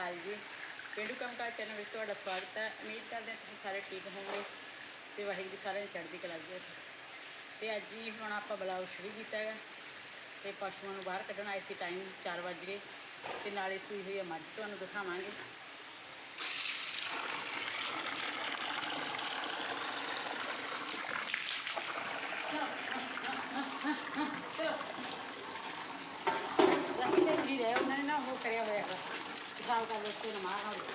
ਅਕਾਲ ਜੀ। ਪਿੰਡੂ ਕੰਮਕਾਰ ਚੈਨਲ ਵਿੱਚ ਤੁਹਾਡਾ ਸਵਾਗਤ ਹੈ। ਉਮੀਦ ਕਰਦੇ ਹਾਂ ਤੁਸੀਂ ਸਾਰੇ ਠੀਕ ਹੋਵੋਗੇ ਤੇ ਵਾਹਿਗੁਰੂ ਸਾਰਿਆਂ ਦੀ ਚੜ੍ਹਦੀ ਕਲਾ ਜੀ। ਤੇ ਅੱਜ ਹੀ ਹੁਣ ਆਪਾਂ ਬਲਾਉ ਸ਼ੁਰੂ ਕੀਤਾ ਹੈਗਾ ਤੇ ਪਸ਼ੂਆਂ ਨੂੰ ਬਾਹਰ ਕੱਢਣ ਆਏ ਸੀ ਟਾਈਮ 4 ਵਜ ਗਏ ਤੇ ਨਾਲੇ ਸੂਈ ਹੋਈ ਹੈ ਮੱਝ। ਤੁਹਾਨੂੰ ਦਿਖਾਵਾਂਗੇ ਲੱਗੀ ਤੇ ਜੀ ਰਹੇ ਉਹਨਾਂ ਨੇ ਨਾ ਉਹ ਕਰਿਆ ਹੋਇਆ ਹੈਗਾ ਪਿਸ਼ਾਬ ਕਰ ਲੋ ਤੇ ਨਮਾਜ਼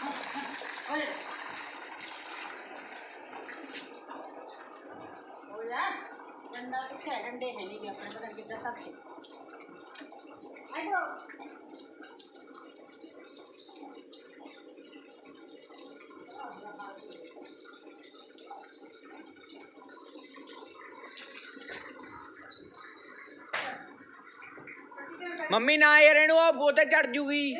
Oye. ਹੋ ਡੰਡਾ ਕਿੱਥੇ ਹੈ ਡੰਡੇ ਹੈ ਨਹੀਂ ਆਪਣੇ ਪਤਾ ਕਿੱਦਾਂ ਸਭ ਸੇ ਮੰਮੀ ਨਾ ਯਾਰ ਇਹਨੂੰ ਉਹ ਬੋਤੇ ਚੜ ਜੂਗੀ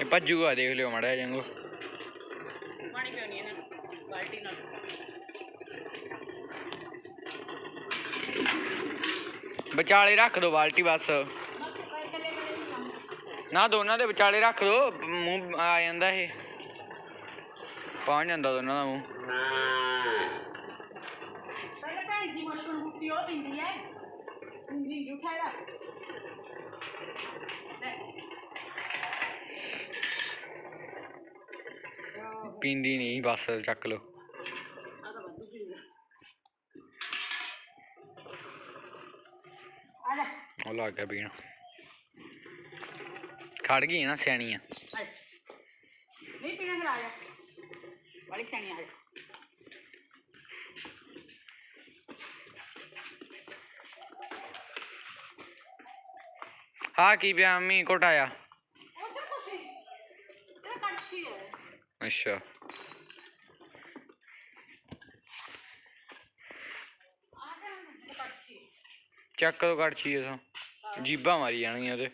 ਇਹ ਭੱਜੂਗਾ ਦੇਖ ਲਿਓ ਮੜਾ ਜਾਂਗੋ। ਪਾਣੀ ਪਿਉਣੀ ਹੈ ਨਾ ਬਾਲਟੀ ਨਾਲ। ਵਿਚਾਲੇ ਰੱਖ ਦੋ ਬਾਲਟੀ ਬਸ। ਨਾ ਦੋਨਾਂ ਦੇ ਵਿਚਾਲੇ ਰੱਖ ਦੋ ਮੂੰਹ ਆ ਜਾਂਦਾ ਇਹ। ਪਹੁੰਚ ਜਾਂਦਾ ਦੋਨਾਂ ਦਾ ਮੂੰਹ ਪਹਿਲੇ ਭੈਣ ਦੀ ਮਸ਼ਰੂਮ ਬੁੱਟੀ ਉਹ ਪਿੰਦੀ ਹੈ ਪਿੰਦੀ ਉਠਾਇਆ ਲੈ ਪੀਂਦੀ ਨਹੀਂ ਬਸ ਚੱਕ ਲੋ ਆ ਤਾਂ ਬੰਦੂ ਪੀ ਆ ਲੈ ਉਹ ਲੱਗ ਗਿਆ ਪੀਣ। ਖੜ ਗਈ ਨਾ ਸਿਆਣੀ ਆ। ਨਹੀਂ ਪੀਣਾ ਫਿਰ ਆ ਜਾ। ਵਾਲੀ ਸਿਆਣੀ ਆ ਜਾ ਹਾਂ ਕੀ ਪਿਆ ਮੰਮੀ? ਘੋਟਾਇਆ ਉੱਧਰ ਕੁਛ ਨਹੀਂ ਕੜਛੀ ਅੱਛਾ। ਆ ਗਿਆ ਇਹ ਕੜਛੀ ਜੀਬਾਂ ਮਾਰੀ ਜਾਣਗੀਆਂ ਉਹਦੇ।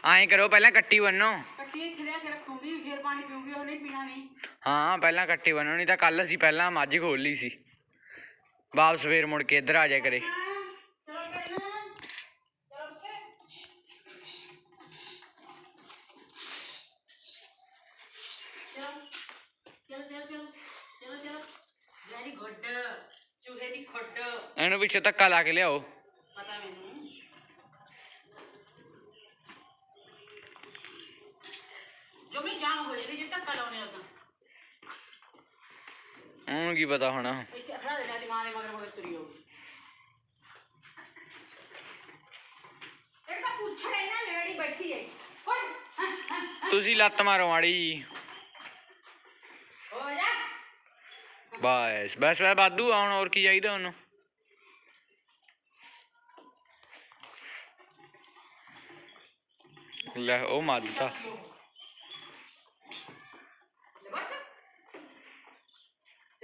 ਬਣਾਈ ਕਰੋ, ਪਹਿਲਾਂ ਕੱਟੀ ਬੰਨੋ ਕੱਟੀ ਇੱਥੇ ਲਿਆ ਕੇ ਰੱਖੂਗੀ ਫਿਰ ਪਾਣੀ ਪੀਊਗੀ ਉਹ ਨਹੀਂ ਪੀਣਾ ਨਹੀਂ ਹਾਂ, ਪਹਿਲਾਂ ਇਕੱਠੇ ਬੰਨੋ ਨਹੀਂ ਤਾਂ ਕੱਲ ਅਸੀਂ ਪਹਿਲਾਂ ਮੱਝ ਖੋਲ ਲਈ ਸੀ। ਵਾਪਸ ਫੇਰ ਮੁੜ ਕੇ ਇੱਧਰ ਆ ਜਾ ਕਰੇ। ਇਹਨੂੰ ਪਿੱਛੇ ਧੱਕਾ ਲਾ ਕੇ ਲਿਆਓ। ਪਤਾ ਮੈਨੂੰ ਜੋ ਮੈਂ ਜਾਮ ਹੋ ਜੇ ਧੱਕਾ ਲਾਉਣੇ ਉਦੋਂ ਉਹਨੂੰ ਕੀ ਪਤਾ ਹੁਣ। ਇੱਥੇ ਖੜਾ ਦੇ ਦੀ ਮਾਂ ਦੇ ਮਗਰ ਮਗਰ ਤੁਰੀ ਹੋ। ਇਹ ਤਾਂ ਪੁੱਛੜੇ ਨਾ ਲੇਡੀ ਬੈਠੀ ਹੈ। ਹੋਏ ਤੁਸੀਂ ਲੱਤ ਮਾਰੋ ਮਾੜੀ ਜੀ। ਹੋ ਜਾ। ਬਸ ਬਸ ਬਸ ਬਾਦੂ ਆ ਹੁਣ ਹੋਰ ਕੀ ਚਾਹੀਦਾ ਉਹਨੂੰ। ਲੈ ਉਹ ਮਾਰਤਾ।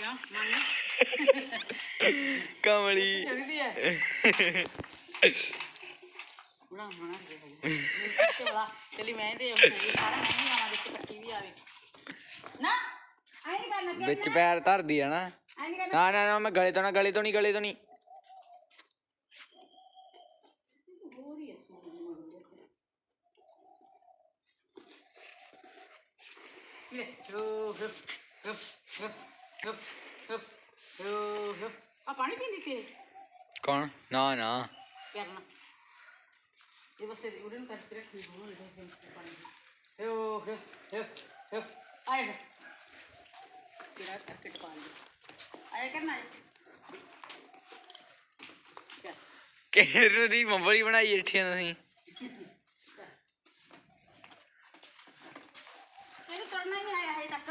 ਮੰਨ ਕਮਲੀ। ਚਾਹੀਦੀ ਹੈ। ਬੜਾ ਮਣਾ ਦੇ ਤੇ ਬੜਾ ਚਲੀ ਮੈਂ ਤੇ ਉਹ ਨਹੀਂ ਸਾਰਾ ਮੈਂ ਹੀ ਆਵਾਂ ਵਿੱਚ ਕੱਟੀ ਵੀ ਆਵੇ। ਨਾ ਆਈ ਨਹੀਂ ਕਰਨਾ ਵਿੱਚ ਪੈਰ ਧਰਦੀ ਆ ਨਾ। ਨਾ ਨਾ ਨਾ ਮੈਂ ਗਲੇ ਤੋਂ ਨਾ ਗਲੇ ਤੋਂ ਨਹੀਂ ਗਲੇ ਤੋਂ ਨਹੀਂ ਹੋਰ ਹੀ ਇਹ ਜੋ ਹਪ ਹਪ ਹਪ ਹਪ ਹਪ ਜੋ ਹਪ ਆ ਪਾਣੀ ਪੀਂਦੀ ਸੀ ਇਹ? ਕੌਣ? ਨਾ ਨਾ। ਕਰਨਾ ਇਹ ਬਸ ਇਹ ਉੜਨ ਕਰਕੇ ਰੱਖੀ ਹੋਣੀ ਹੈ ਪਾਣੀ ਹੇ ਹੇ ਹੇ ਹੇ ਆਏ ਹੈ ਤੇਰਾ ਕਰਕੇ ਟਪਾ ਲਈ ਆਇਆ ਕਰਨਾ ਹੈ ਚੱਲ ਕੇਰ ਦੀ ਮੰਬਲੀ ਬਣਾਈ ਇੱਠੀ ਤੁਸੀਂ? ਇਹਨੂੰ ਕਰਨਾ ਹੀ ਆਇਆ ਹੈ ਤੱਕ।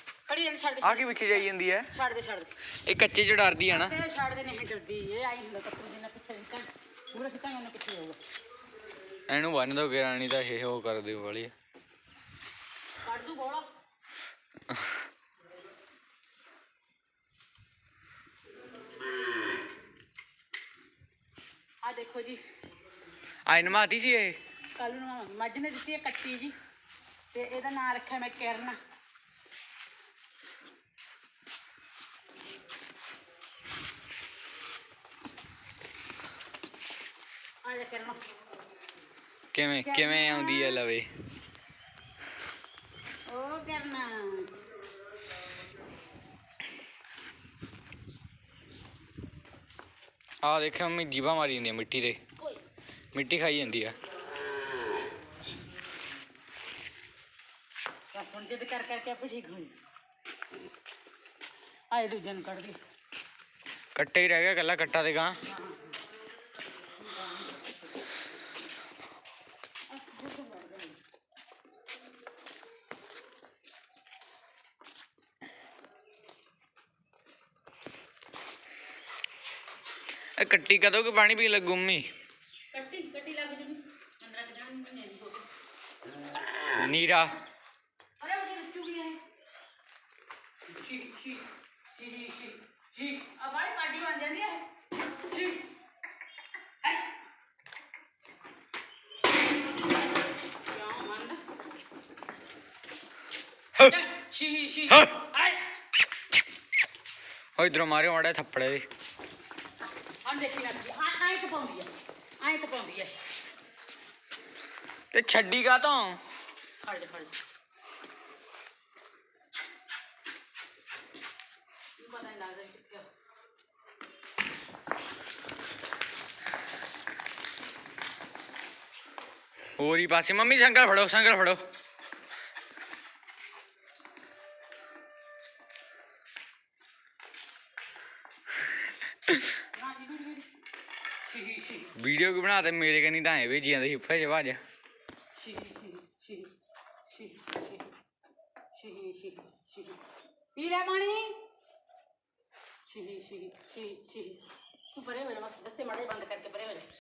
ਖੜੀ ਰਹਿ ਖੜੀ ਰਹਿ ਛੱਡ ਦੇ ਆ ਕੀ ਪਿੱਛੇ ਜਾਈ ਜਾਂਦੀ ਹੈ ਛੱਡ ਦੇ ਛੱਡ ਦੇ। ਇਹ ਕੱਚੇ ਚ ਡਰਦੀ ਆ ਨਾ। ਤੇ ਛੱਡ ਦੇ ਨਹੀਂ ਡਰਦੀ ਇਹ ਆਈ ਹੁੰਦਾ ਕੱਪੂ ਜਿੰਨਾ ਪਿੱਛੇ ਨਿਕਲ ਪੂਰਾ ਖਿੱਚਾਂਗੇ ਉਹਨਾਂ ਪਿੱਛੇ ਜਾਊਗਾ। ਇਹਨੂੰ ਬੰਨ ਦੋ ਕੇ ਰਾਣੀ ਦਾ ਇਹ ਉਹ ਕਰ ਦਿਓ ਵਾਲੀ। ਕੱਢ ਦੂ ਗੋਲਾ। ਆ ਦੇਖੋ ਜੀ। ਆਇਨ ਮਾਤੀ ਸੀ ਇਹ? ਕੱਲ ਨੂੰ ਮੱਝ ਨੇ ਦਿੱਤੀ ਹੈ ਕੱਟੀ ਜੀ। ਤੇ ਇਹਦਾ ਨਾਮ ਰੱਖਿਆ ਮੈਂ ਕਿਰਨ। ਆ ਜਾ ਕਿਰਨ ਕਿਵੇਂ ਕਿਵੇਂ ਆਉਂਦੀ ਹੈ ਲਵੇ? ਉਹ ਕਰਨਾ। ਆ ਦੇਖਿਓ ਮੰਮੀ ਜੀਵਾ ਮਾਰੀ ਜਾਂਦੀ ਆ ਮਿੱਟੀ ਤੇ। ਮਿੱਟੀ ਖਾਈ ਜਾਂਦੀ ਆ। ਬਸ ਹੁਣ ਜਿੱਦ ਕਰ ਕਰਕੇ ਆਪੇ ਠੀਕ ਹੋਈ ਆਏ ਦੂਜੇ ਨੂੰ ਕੱਢ ਦੇ। ਕੱਟੇ ਹੀ ਰਹਿ ਗਿਆ ਕੱਲਾ ਕੱਟਾ ਤੇ ਗਾਂ ਇਹ ਕੱਟੀ ਕਦੋਂ ਕਿ ਪਾਣੀ ਪੀ ਲੱਗੂ ਮੀ ਕੱਟੀ ਕੱਟੀ ਲੱਗ ਜੂ ਰੱਖ ਜਾਣ ਮਹੀਨੇ ਨੀਰਾ। ਅਰੇ ਉਹਦੇ ਵਿੱਚ ਚੁਗੀ ਹੈ। ਠੀਕ ਠੀਕ ਠੀਕ ਠੀਕ ਆ ਬਾਈ ਪਾਟੀ ਬਣ ਜਾਂਦੀ ਹੈ। ਸ਼ੀ ਸ਼ੀ ਹੋਈ ਦਰੋ ਮਾਰਿਓ ਮਾੜਾ ਥੱਪੜੇ ਦੇਖੀ ਨਾ ਆ ਆਏ ਤਾਂ ਪਾਉਂਦੀ ਹੈ ਆਏ ਤਾਂ ਪਾਉਂਦੀ ਹੈ ਤੇ ਛੱਡੀ ਕਾ ਤੋਂ ਖੜ ਜਾ ਖੜ ਜਾ ਨੂੰ ਪਤਾ ਨਹੀਂ ਲੱਗਦਾ ਇਹ ਕਿੱਥੇ ਆ। ਹੋਰ ਹੀ ਪਾਸੇ ਮੰਮੀ ਸੰਗਲ ਫੜੋ ਸੰਗਲ ਫੜੋ ਵੀਡੀਓ ਵੀ ਬਣਾ ਤੇ ਮੇਰੇ ਕਨੀ ਤਾਂ ਐ ਭੇਜੀ ਜਾਂਦੇ ਹਿੱਫੇ ਚ ਭਾਜ। ਪਾਣੀ। ਸ਼ੀ ਤੂੰ ਪਰੇ ਹੋ ਦੱਸੇ ਮੜੇ ਬੰਦ ਕਰਕੇ ਪਰੇ ਹੋ ਜਾ।